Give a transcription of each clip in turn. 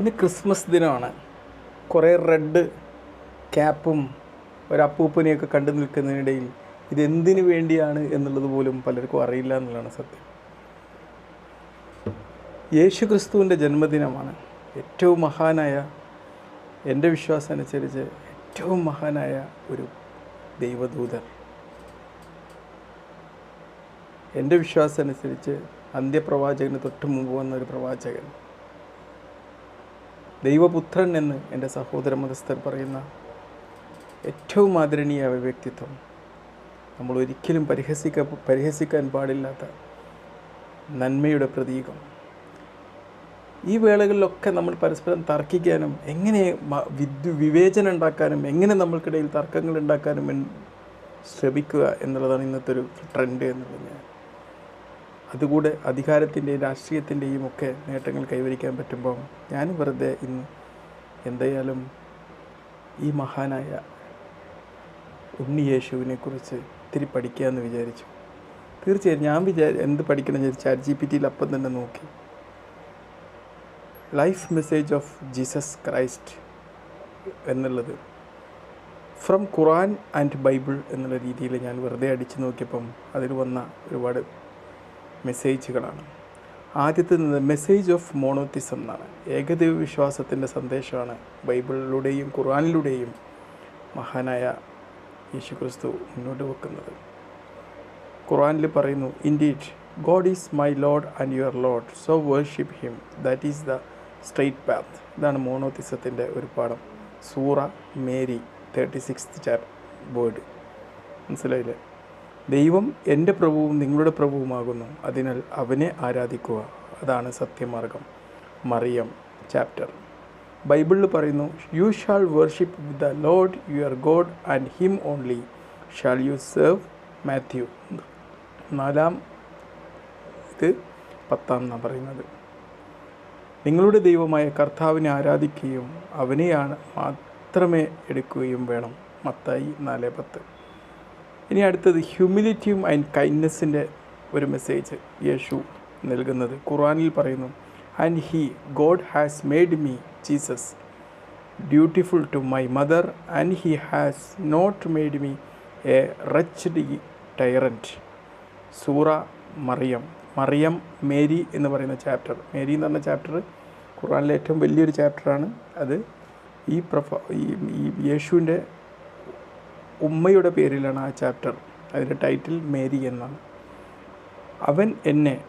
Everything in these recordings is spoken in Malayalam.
ഇന്ന് ക്രിസ്മസ് ദിനമാണ്. കുറേ റെഡ് ക്യാപ്പും ഒരു അപ്പൂപ്പനെയൊക്കെ കണ്ടു നിൽക്കുന്നതിനിടയിൽ ഇതെന്തിനു വേണ്ടിയാണ് എന്നുള്ളത് പോലും പലർക്കും അറിയില്ല എന്നുള്ളതാണ് സത്യം. യേശു ക്രിസ്തുവിന്റെ ജന്മദിനമാണ്. ഏറ്റവും മഹാനായ എന്റെ വിശ്വാസം അനുസരിച്ച് ഏറ്റവും മഹാനായ ഒരു ദൈവദൂതൻ. എന്റെ വിശ്വാസം അനുസരിച്ച് അന്ത്യപ്രവാചകന് തൊട്ട് മുമ്പ് വന്ന ഒരു പ്രവാചകൻ. ദൈവപുത്രൻ എന്ന് എന്റെ സഹോദര മതസ്ഥർ പറയുന്ന ഏറ്റവും ആദരണീയ വ്യക്തിത്വം നമ്മൾ ഒരിക്കലും പരിഹസിക്ക പരിഹസിക്കാൻ പാടില്ലാത്ത നന്മയുടെ പ്രതീകം. ഈ വേളകളിലൊക്കെ നമ്മൾ പരസ്പരം തർക്കിക്കാനും എങ്ങനെ വിദ്യു വിവേചനം ഉണ്ടാക്കാനും എങ്ങനെ നമ്മൾക്കിടയിൽ തർക്കങ്ങൾ ഉണ്ടാക്കാനും ശ്രമിക്കുക എന്നുള്ളതാണ് ഇന്നത്തെ ഒരു ട്രെൻഡ് എന്നുള്ളത്. ഞാൻ അതുകൂടെ അധികാരത്തിന്റെയും രാഷ്ട്രീയത്തിന്റെയും ഒക്കെ നേട്ടങ്ങൾ കൈവരിക്കാൻ പറ്റുമ്പോൾ ഞാൻ വെറുതെ ഇന്ന് എന്തായാലും ഈ മഹാനായ ഉണ്ണി യേശുവിനെ കുറിച്ച് ഇത്തിരി പഠിക്കാമെന്ന് വിചാരിച്ചു. തീർച്ചയായും ഞാൻ വിചാരി എന്ത് പഠിക്കണം എന്ന് ചാറ്റ് ജി പി ടിയിൽ അപ്പം തന്നെ നോക്കി. Life message of Jesus Christ എന്നുള്ളത് ഫ്രം ഖുറാൻ ആൻഡ് ബൈബിൾ എന്നുള്ള രീതിയിൽ ഞാൻ വെറുതെ അടിച്ചു നോക്കിയപ്പം അതിൽ വന്ന ഒരുപാട് മെസ്സേജുകളാണ്. ആദ്യത്തെ മെസ്സേജ് ഓഫ് മോണോത്തിസം എന്നാണ്. ഏകദൈവ വിശ്വാസത്തിന്റെ സന്ദേശമാണ്. ബൈബിളിലൂടെയും ഖുറാനിലൂടെയും മഹാനായ യേശുക്രിസ്തു മുന്നോട്ട് വെക്കുന്നത്. ഖുറാനിൽ പറയുന്നു indeed God is my lord and your lord so worship him that is the straight path ഇതാണ് മോണോത്തിസത്തിന്റെ ഒരു പാഠം. Surah Mary thirty sixth chapter word മനസ്സിലായില്ലേ? ദൈവം എന്റെ പ്രഭുവും നിങ്ങളുടെ പ്രഭുവുമാകുന്നു. അതിനാൽ അവനെ ആരാധിക്കുക. അതാണ് സത്യമാർഗം. മറിയം ചാപ്റ്റർ. ബൈബിളിൽ പറയുന്നു you shall worship the lord your God and him only shall you serve Matthew നാലാം ഇത് പത്താം എന്നാണ് പറയുന്നത്. നിങ്ങളുടെ ദൈവമായ കർത്താവിനെ ആരാധിക്കുകയും അവനെയാണ് മാത്രമേ എടുക്കുകയും വേണം. മത്തായി നാല് പത്ത്. ഇനി അടുത്തത് ഹ്യൂമിലിറ്റിയും ആൻഡ് കൈൻഡ്നെസ്സിന്റെ ഒരു മെസ്സേജ് യേശു നൽകുന്നത്. ഖുറാനിൽ പറയുന്നു and he God has made me Jesus dutiful to my mother and he has not made me a wretch tyrant Surah Mariyam. Mariyam Mary എന്ന് പറയുന്ന ചാപ്റ്റർ മേരി എന്ന് പറഞ്ഞ ചാപ്റ്റർ ഖുറാനിലെ ഏറ്റവും വലിയൊരു ചാപ്റ്ററാണ് അത് ഈ പ്രൊഫ ഈ യേശുവിന്റെ ഉമ്മയുടെ പേരിലാണ് ആ ചാപ്റ്റർ. അതിന്റെ ടൈറ്റിൽ മേരി എന്നാണ്. അവൻ എന്നെ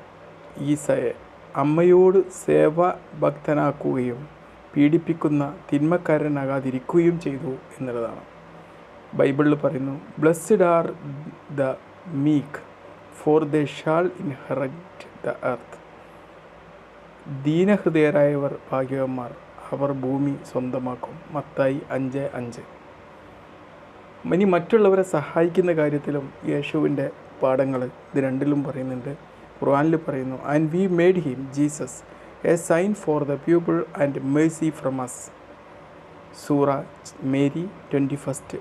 ഈസയെ അമ്മയോട് സേവാഭക്തനാക്കുകയും പീഡിപ്പിക്കുന്ന തിന്മക്കാരനാകാതിരിക്കുകയും ചെയ്തു എന്നുള്ളതാണ്. ബൈബിളിൽ പറയുന്നു blessed are the meek for the shall inherit the earth ദീനഹൃദയരായവർ ഭാഗ്യവന്മാർ അവർ ഭൂമി സ്വന്തമാക്കും. മത്തായി അഞ്ച് അഞ്ച്. ഇനി മറ്റുള്ളവരെ സഹായിക്കുന്ന കാര്യത്തിലും യേശുവിന്റെ പാഠങ്ങൾ ഇത് രണ്ടിലും പറയുന്നുണ്ട്. ഖുർആാനിൽ പറയുന്നു and we made him Jesus a sign for the people and mercy from us Surah Mary twenty first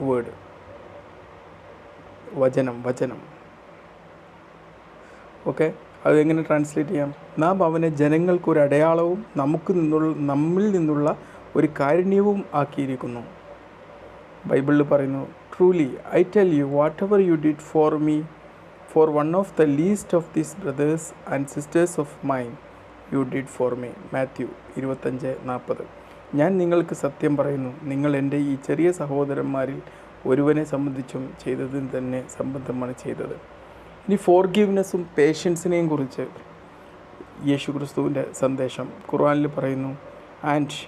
word. വചനം വചനം. ഓക്കെ അതെങ്ങനെ ട്രാൻസ്ലേറ്റ് ചെയ്യാം? നാം അവനെ ജനങ്ങൾക്കൊരു അടയാളവും നമുക്ക് നിന്നുള്ള നമ്മിൽ നിന്നുള്ള ഒരു കാരുണ്യവും ആക്കിയിരിക്കുന്നു. ബൈബിളിൽ പറയുന്നു truly I tell you whatever you did for me for one of the least of these brothers and sisters of mine you did for me Matthew ഇരുപത്തഞ്ച് നാൽപ്പത്. ഞാൻ നിങ്ങൾക്ക് സത്യം പറയുന്നു നിങ്ങൾ എന്റെ ഈ ചെറിയ സഹോദരന്മാരിൽ ഒരുവനെ സംബന്ധിച്ചും ചെയ്തതിന് തന്നെ സംബന്ധമാണ് ചെയ്തത്. ഇനി ഫോർഗീവ്നെസ്സും പേഷ്യൻസിനെയും കുറിച്ച് യേശു ക്രിസ്തുവിന്റെ സന്ദേശം ഖുർആാനിൽ പറയുന്നു and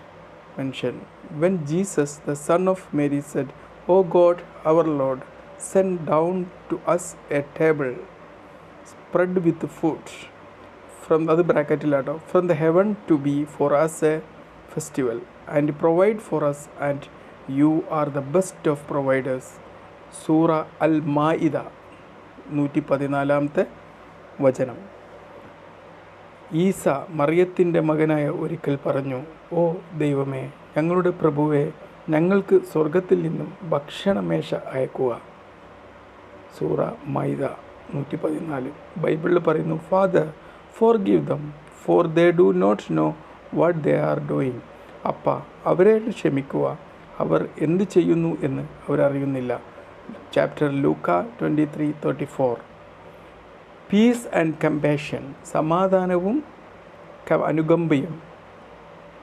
mention when Jesus the son of Mary said O God our lord send down to us a table spread with food from അത് ബ്രാക്കറ്റിലാട്ടോ from the heaven to be for us a festival and provide for us and you are the best of providers Surah al Maidah നൂറ്റി പതിനാലാമത്തെ വചനം. ഈസ മറിയത്തിന്റെ മകനായ ഒരിക്കൽ പറഞ്ഞു ഓ ദൈവമേ ഞങ്ങളുടെ പ്രഭുവെ ഞങ്ങൾക്ക് സ്വർഗത്തിൽ നിന്നും ഭക്ഷണമേശ അയക്കുക. സൂറ മൈദ നൂറ്റി പതിനാല് ബൈബിളിൽ പറയുന്നു father forgive them for they do not know what they are doing. അപ്പ അവരെ ക്ഷമിക്കുക. അവർ എന്ത് ചെയ്യുന്നു എന്ന് അവരറിയുന്നില്ല. Chapter Luke twenty three thirty four. Peace and compassion സമാധാനവും അനുകമ്പയും.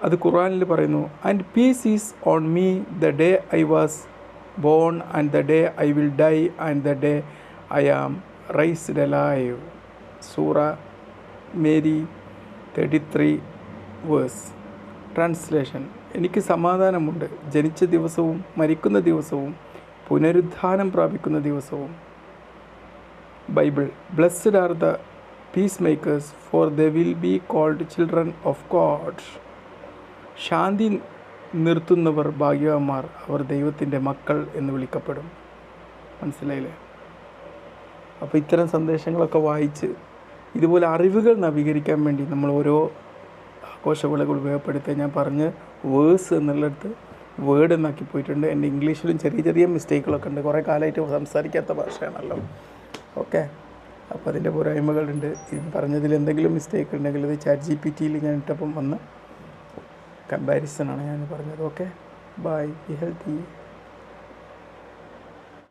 അത് ഖുറാനിൽ പറയുന്നു and peace is on me the day I was born and the day I will die and the day I am raised alive Surah Mary thirty three verse. Translation എനിക്ക് സമാധാനമുണ്ട്. ജനിച്ച ദിവസവും മരിക്കുന്ന ദിവസവും പുനരുദ്ധാനം പ്രാപിക്കുന്ന ദിവസവും Bible. Blessed are the peace makers for the will be called children of God. ശാന്തി നിർത്തുന്നവർ ഭാഗ്യവാന്മാർ അവർ ദൈവത്തിന്റെ മക്കൾ എന്ന് വിളിക്കപ്പെടും. മനസ്സിലായില്ലേ? അപ്പോൾ ഇത്തരം സന്ദേശങ്ങളൊക്കെ വായിച്ച് ഇതുപോലെ അറിവുകൾ നവീകരിക്കാൻ വേണ്ടി നമ്മൾ ഓരോ ആഘോഷവിളകൾ ഉപയോഗപ്പെടുത്തുക ഞാൻ പറഞ്ഞ് വേഴ്സ് എന്നുള്ളിടത്ത് വേർഡ് എന്നാക്കി പോയിട്ടുണ്ട്. എന്റെ ഇംഗ്ലീഷിലും ചെറിയ ചെറിയ മിസ്റ്റേക്കുകളൊക്കെ ഉണ്ട്. കുറേ കാലമായിട്ട് സംസാരിക്കാത്ത ഭാഷയാണല്ലോ. ഓക്കെ. അപ്പോൾ അതിന്റെ പോരായ്മകളുണ്ട്. ഈ പറഞ്ഞതിൽ എന്തെങ്കിലും മിസ്റ്റേക്ക് ഉണ്ടെങ്കിൽ ഇത് ചാറ്റ് ജി പി ടിയിൽ ഞാൻ ഇട്ടപ്പം വന്ന് കമ്പാരിസൺ ആണ് ഞാൻ പറഞ്ഞത്. ഓക്കെ. Bye be healthy